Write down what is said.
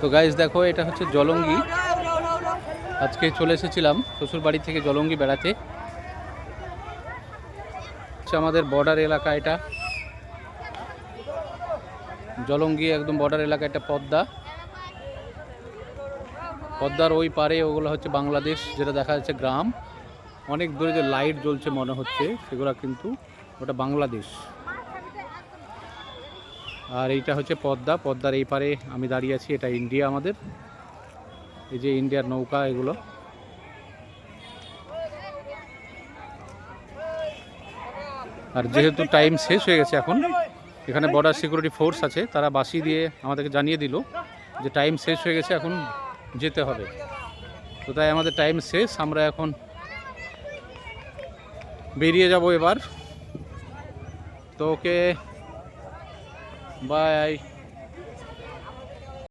তো গাইজ দেখো, এটা হচ্ছে জলঙ্গি। আজকে চলে এসেছিলাম শ্বশুর বাড়ি থেকে জলঙ্গি বেড়াতে। হচ্ছে আমাদের বর্ডার এলাকা এটা। জলঙ্গি একদম বর্ডার এলাকা, এটা পদ্মা। পদ্মার ওই পারে ওগুলো হচ্ছে বাংলাদেশ, যেটা দেখা যাচ্ছে গ্রাম। অনেক দূরে যে লাইট জ্বলছে মনে হচ্ছে, সেগুলো কিন্তু ওটা বাংলাদেশ। আর এইটা হচ্ছে পদ্মা। পদ্মার এই পারে আমি দাঁড়িয়ে আছি, এটা ইন্ডিয়া আমাদের। এই যে ইন্ডিয়ার নৌকা এগুলো। আর যেহেতু টাইম শেষ হয়ে গেছে এখন, এখানে বর্ডার সিকিউরিটি ফোর্স আছে, তারা বাসি দিয়ে আমাদেরকে জানিয়ে দিল যে টাইম শেষ হয়ে গেছে, এখন যেতে হবে। তো তাই আমাদের টাইম শেষ, আমরা এখন বেরিয়ে যাব এবার। তো ওকে बाय